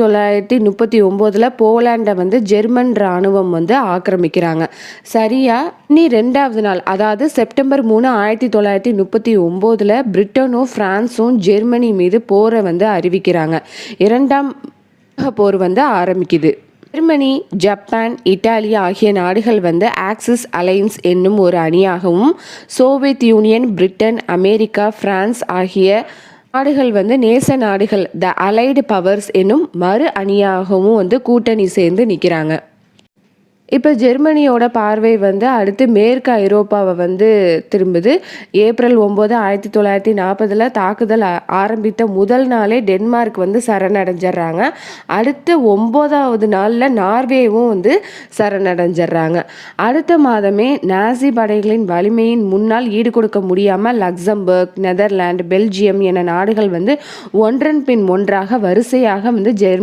தொள்ளாயிரத்தி முப்பத்தி ஒம்போதில் போலாண்டை வந்து ஜெர்மன் இராணுவம் வந்து ஆக்கிரமிக்கிறாங்க. சரியா? இனி ரெண்டாவது நாள் அதாவது செப்டம்பர் மூணு ஆயிரத்தி தொள்ளாயிரத்தி முப்பத்தி ஒம்போதில் பிரிட்டனும் ஃப்ரான்ஸும் ஜெர்மனி மீது போரை வந்து அறிவிக்கிறாங்க. இரண்டாம் போர் வந்து ஆரம்பிக்குது. ஜெர்மனி ஜப்பான் இத்தாலி ஆகிய நாடுகள் வந்து ஆக்சிஸ் அலைன்ஸ் என்னும் ஒரு அணியாகவும் Soviet union Britain America France ஆகிய நாடுகள் வந்து நேச நாடுகள் த அலைடு பவர்ஸ் என்னும் மறு அணியாகவும் வந்து கூட்டணி சேர்ந்து நிற்கிறாங்க. இப்போ ஜெர்மனியோட பார்வை வந்து அடுத்து மேற்கு ஐரோப்பாவை வந்து திரும்புது. ஏப்ரல் ஒம்பது ஆயிரத்தி தொள்ளாயிரத்தி நாற்பதில் தாக்குதல் ஆரம்பித்த முதல் நாளே டென்மார்க் வந்து சரணடைஞ்சிடுறாங்க அடுத்த ஒம்போதாவது நாளில் நார்வேவும் வந்து சரணடைஞ்சிடுறாங்க அடுத்த மாதமே நாசி படைகளின் வலிமையின் முன்னால் ஈடு கொடுக்க முடியாமல் லக்சம்பர்க் நெதர்லாண்ட் பெல்ஜியம் என நாடுகள் வந்து ஒன்றன் பின் ஒன்றாக வரிசையாக வந்து ஜெர்மனி